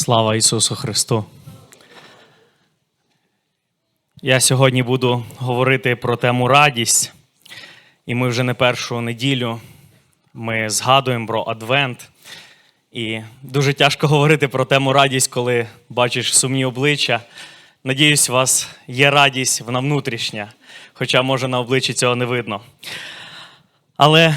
Слава Ісусу Христу! Я сьогодні буду говорити про тему радість. І ми вже не першу неділю ми згадуємо про Адвент. І дуже тяжко говорити про тему радість, коли бачиш сумні обличчя. Надіюсь, у вас є радість, вона внутрішня, хоча, може, на обличчі цього не видно. Але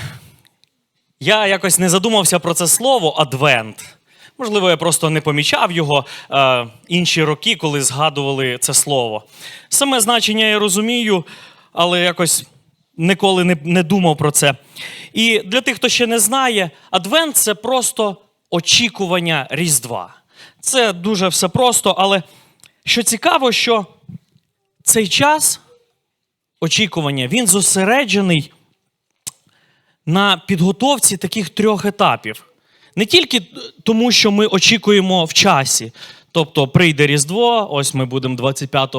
я якось не задумався про це слово Адвент. Можливо, я просто не помічав його е, інші роки, коли згадували це слово. Саме значення я розумію, але якось ніколи не, не думав про це. І для тих, хто ще не знає, Адвент це просто очікування Різдва. Це дуже все просто, але що цікаво, що цей час очікування він зосереджений на підготовці таких трьох етапів. Не тільки тому, що ми очікуємо в часі. Тобто прийде Різдво, ось ми будемо 25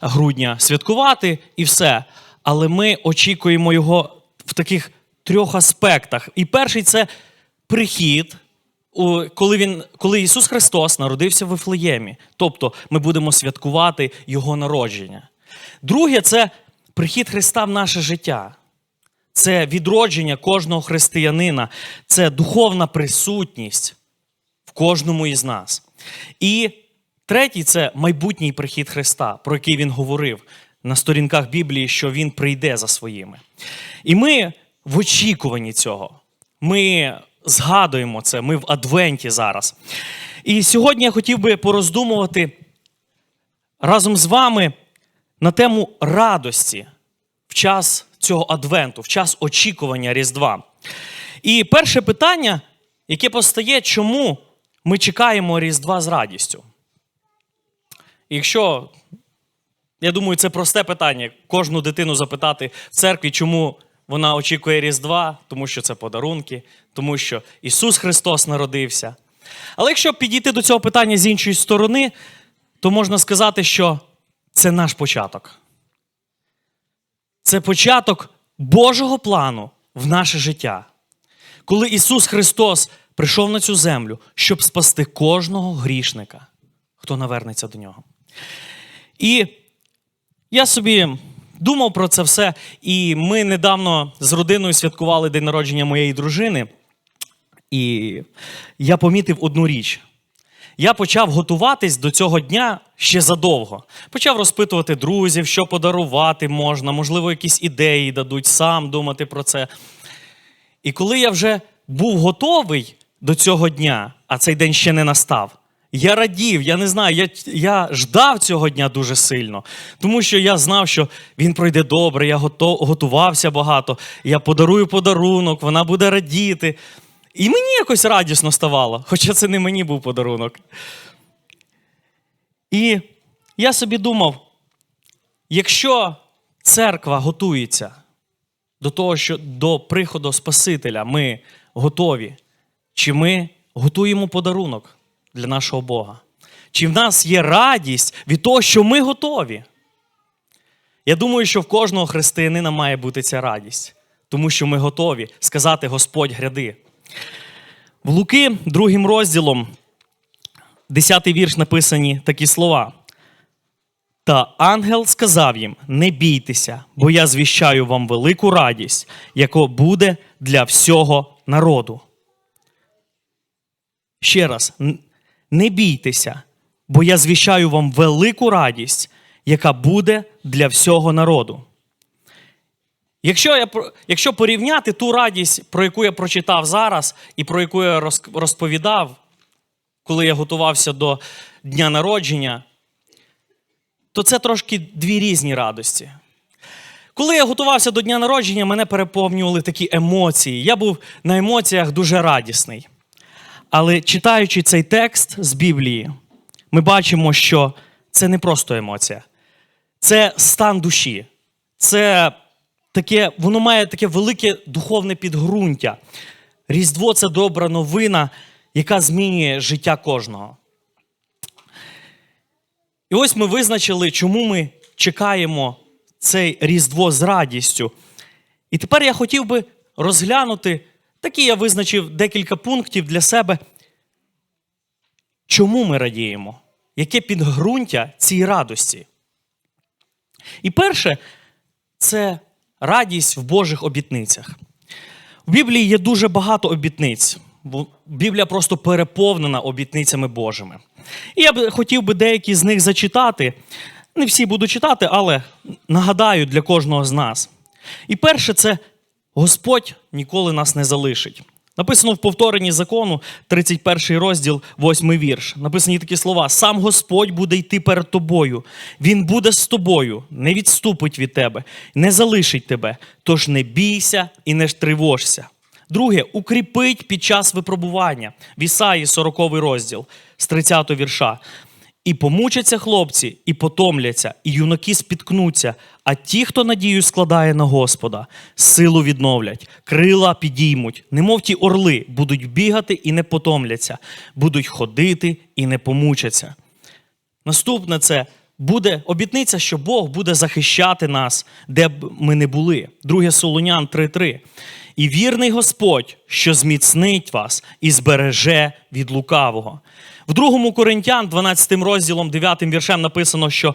грудня святкувати і все. Але ми очікуємо його в таких трьох аспектах. І перший це прихід, коли, він, коли Ісус Христос народився в Вифлеємі. Тобто ми будемо святкувати Його народження. Друге це прихід Христа в наше життя. Це відродження кожного християнина, це духовна присутність в кожному із нас. І третій це майбутній прихід Христа, про який він говорив на сторінках Біблії, що Він прийде за своїми. І ми в очікуванні цього. Ми згадуємо це, ми в Адвенті зараз. І сьогодні я хотів би пороздумувати разом з вами на тему радості в час цього адвенту, в час очікування Різдва. І перше питання, яке постає, чому ми чекаємо Різдва з радістю? Якщо, я думаю, це просте питання, кожну дитину запитати в церкві, чому вона очікує Різдва, тому що це подарунки, тому що Ісус Христос народився. Але якщо підійти до цього питання з іншої сторони, то можна сказати, що це наш початок. Це початок Божого плану в наше життя. Коли Ісус Христос прийшов на цю землю, щоб спасти кожного грішника, хто навернеться до нього. І я собі думав про це все, і ми недавно з родиною святкували день народження моєї дружини. І я помітив одну річ. Я почав готуватись до цього дня ще задовго. Почав розпитувати друзів, що подарувати можна, можливо, якісь ідеї дадуть, сам думати про це. І коли я вже був готовий до цього дня, а цей день ще не настав, я радів, я не знаю, я, я ждав цього дня дуже сильно, тому що я знав, що він пройде добре, я готувався багато, я подарую подарунок, вона буде радіти. І мені якось радісно ставало, хоча це не мені був подарунок. І я собі думав: якщо церква готується до того, що до приходу Спасителя ми готові, чи ми готуємо подарунок для нашого Бога? Чи в нас є радість від того, що ми готові? Я думаю, що в кожного християнина має бути ця радість, тому що ми готові сказати Господь гряди. В Луки, другим розділом, 10 вірш написані такі слова. Та ангел сказав їм: Не бійтеся, бо я звіщаю вам велику радість, яка буде для всього народу. Ще раз, не бійтеся, бо я звіщаю вам велику радість, яка буде для всього народу. Якщо, я, якщо порівняти ту радість, про яку я прочитав зараз, і про яку я розповідав, коли я готувався до дня народження, то це трошки дві різні радості. Коли я готувався до дня народження, мене переповнювали такі емоції. Я був на емоціях дуже радісний. Але читаючи цей текст з Біблії, ми бачимо, що це не просто емоція, це стан душі. Це таке, воно має таке велике духовне підґрунтя. Різдво це добра новина, яка змінює життя кожного. І ось ми визначили, чому ми чекаємо цей Різдво з радістю. І тепер я хотів би розглянути, такі я визначив декілька пунктів для себе, чому ми радіємо? Яке підґрунтя цій радості? І перше, це радість в Божих обітницях. В Біблії є дуже багато обітниць. Біблія просто переповнена обітницями Божими. І я б хотів би деякі з них зачитати. Не всі буду читати, але нагадаю для кожного з нас. І перше, це Господь ніколи нас не залишить. Написано в повторенні закону, 31 розділ, 8 вірш. Написані такі слова: сам Господь буде йти перед тобою. Він буде з тобою, не відступить від тебе, не залишить тебе. Тож не бійся і не тривожся. Друге, укріпить під час випробування. В Ісаї 40 розділ з 30 вірша. І помучаться хлопці, і потомляться, і юнаки спіткнуться. А ті, хто надію складає на Господа, силу відновлять, крила підіймуть, немов ті орли, будуть бігати і не потомляться, будуть ходити і не помучаться. Наступне це буде обітниця, що Бог буде захищати нас, де б ми не були. Друге Солонян 3:3. І вірний Господь, що зміцнить вас і збереже від лукавого. В другому Коринтян, 12 розділом, 9 віршем написано, що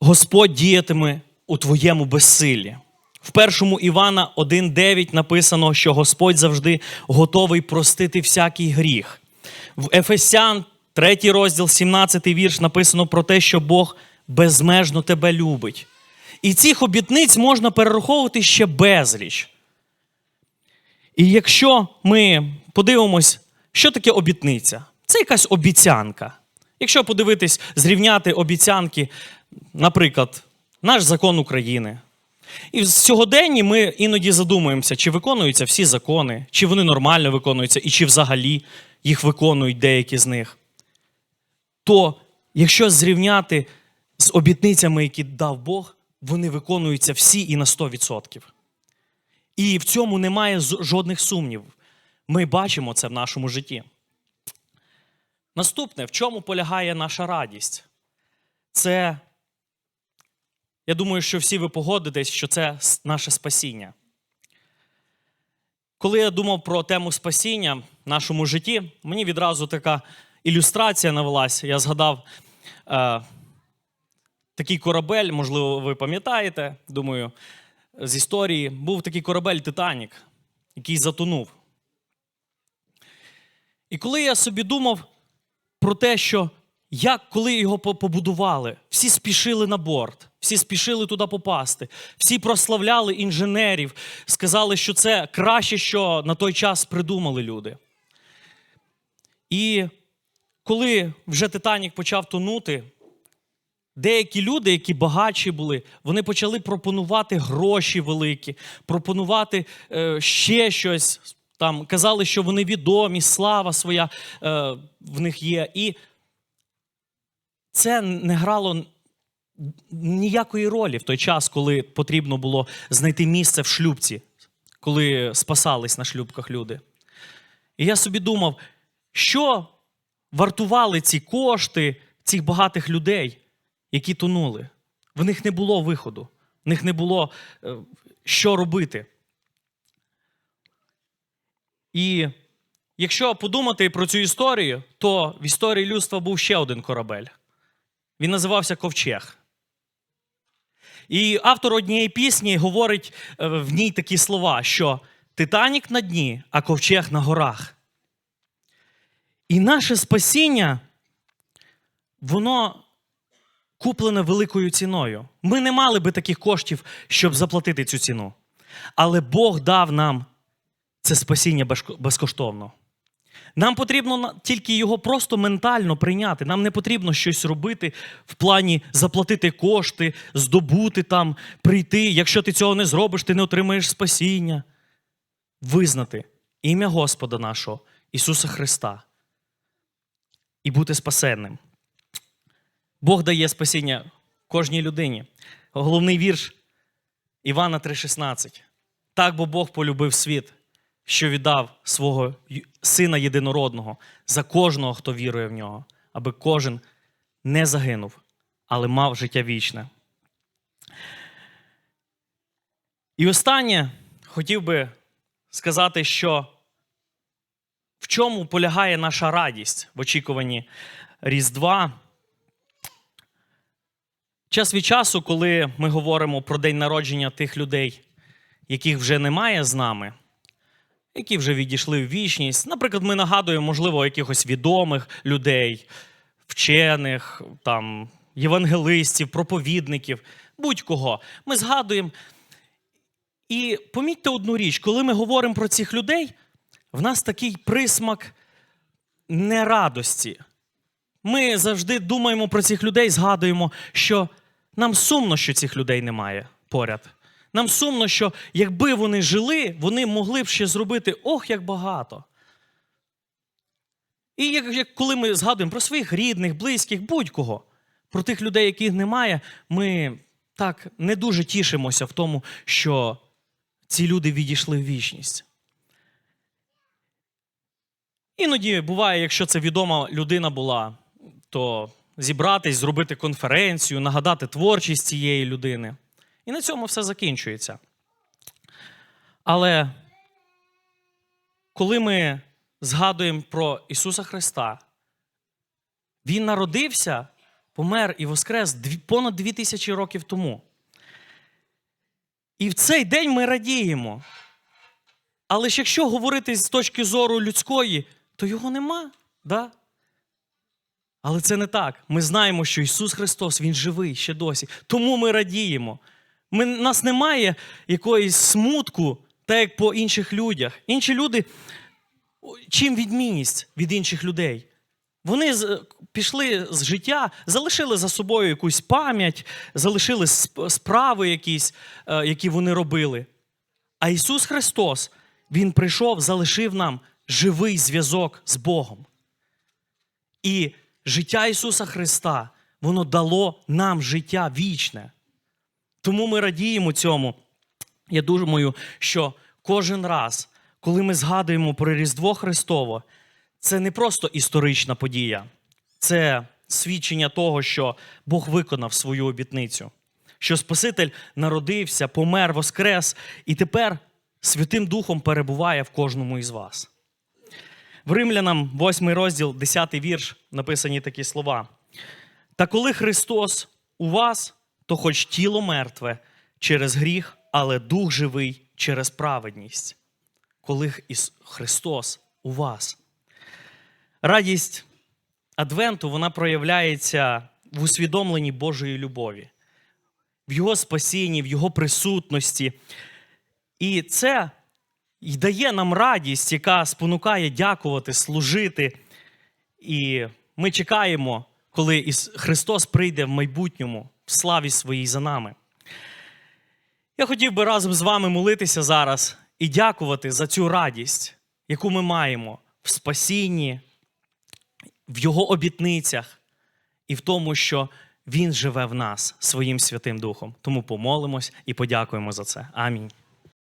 Господь діятиме у твоєму безсиллі. В першому Івана 1,9 написано, що Господь завжди готовий простити всякий гріх. В Ефесян, 3 розділ, 17 вірш, написано про те, що Бог безмежно тебе любить. І цих обітниць можна перераховувати ще безліч. І якщо ми подивимось, що таке обітниця? Це якась обіцянка. Якщо подивитись, зрівняти обіцянки, наприклад, наш закон України. І в сьогоденні ми іноді задумуємося, чи виконуються всі закони, чи вони нормально виконуються, і чи взагалі їх виконують деякі з них. То, якщо зрівняти з обітницями, які дав Бог, вони виконуються всі і на 100%. І в цьому немає жодних сумнівів. Ми бачимо це в нашому житті. Наступне, в чому полягає наша радість? Це, я думаю, що всі ви погодитесь, що це наше спасіння. Коли я думав про тему спасіння в нашому житті, мені відразу така ілюстрація навелася. Я згадав е, такий корабель, можливо, ви пам'ятаєте, думаю, з історії. Був такий корабель Титанік, який затонув. І коли я собі думав про те, що як коли його побудували, всі спішили на борт, всі спішили туди попасти, всі прославляли інженерів, сказали, що це краще, що на той час придумали люди. І коли вже Титанік почав тонути, деякі люди, які багатші були, вони почали пропонувати гроші великі, пропонувати е, ще щось. Там казали, що вони відомі, слава своя е, в них є. І це не грало ніякої ролі в той час, коли потрібно було знайти місце в шлюбці, коли спасались на шлюбках люди. І я собі думав, що вартували ці кошти цих багатих людей, які тонули. В них не було виходу, в них не було е, що робити. І якщо подумати про цю історію, то в історії людства був ще один корабель. Він називався Ковчег. І автор однієї пісні говорить е, в ній такі слова, що Титанік на дні, а ковчег на горах. І наше спасіння, воно куплене великою ціною. Ми не мали би таких коштів, щоб заплатити цю ціну. Але Бог дав нам це спасіння безкоштовно. Нам потрібно тільки його просто ментально прийняти. Нам не потрібно щось робити в плані заплатити кошти, здобути там, прийти. Якщо ти цього не зробиш, ти не отримаєш спасіння. Визнати ім'я Господа нашого, Ісуса Христа, і бути спасенним. Бог дає спасіння кожній людині. Головний вірш Івана 3,16. Так бо Бог полюбив світ, що віддав свого Сина єдинородного за кожного, хто вірує в нього, аби кожен не загинув, але мав життя вічне. І останнє хотів би сказати, що В чому полягає наша радість в очікуванні Різдва? Час від часу, коли ми говоримо про день народження тих людей, яких вже немає з нами, які вже відійшли в вічність. Наприклад, ми нагадуємо, можливо, якихось відомих людей, вчених, там, євангелистів, проповідників, будь-кого. Ми згадуємо. І помітьте одну річ, коли ми говоримо про цих людей, в нас такий присмак нерадості. Ми завжди думаємо про цих людей, згадуємо, що нам сумно, що цих людей немає поряд. Нам сумно, що якби вони жили, вони могли б ще зробити ох, як багато. І як, коли ми згадуємо про своїх рідних, близьких, будь-кого, про тих людей, яких немає, ми так не дуже тішимося в тому, що ці люди відійшли в вічність. Іноді буває, якщо це відома людина була, то зібратись, зробити конференцію, нагадати творчість цієї людини. І на цьому все закінчується. Але коли ми згадуємо про Ісуса Христа, Він народився, помер і воскрес понад дві тисячі років тому. І в цей день ми радіємо. Але ж якщо говорити з точки зору людської, то його нема. Да? Але це не так. Ми знаємо, що Ісус Христос, Він живий ще досі. Тому ми радіємо. Ми, нас немає якоїсь смутку, так як по інших людях. Інші люди, чим відмінність від інших людей? Вони пішли з життя, залишили за собою якусь пам'ять, залишили справи якісь, е, які вони робили. А Ісус Христос, Він прийшов, залишив нам живий зв'язок з Богом. І життя Ісуса Христа, воно дало нам життя вічне. Тому ми радіємо цьому. Я думаю, що кожен раз, коли ми згадуємо про Різдво Христово, це не просто історична подія, це свідчення того, що Бог виконав свою обітницю, що Спаситель народився, помер, воскрес, і тепер Святим Духом перебуває в кожному із вас. В Римлянам, 8 розділ, 10 вірш, написані такі слова. Та коли Христос у вас, то хоч тіло мертве через гріх, але дух живий через праведність. Коли Христос у вас. Радість Адвенту вона проявляється в усвідомленні Божої любові, в Його спасінні, в Його присутності. І це й дає нам радість, яка спонукає дякувати, служити. І ми чекаємо, коли Христос прийде в майбутньому славі своїй за нами. Я хотів би разом з вами молитися зараз і дякувати за цю радість, яку ми маємо в спасінні, в Його обітницях і в тому, що Він живе в нас своїм Святим Духом. Тому помолимось і подякуємо за це. Амінь.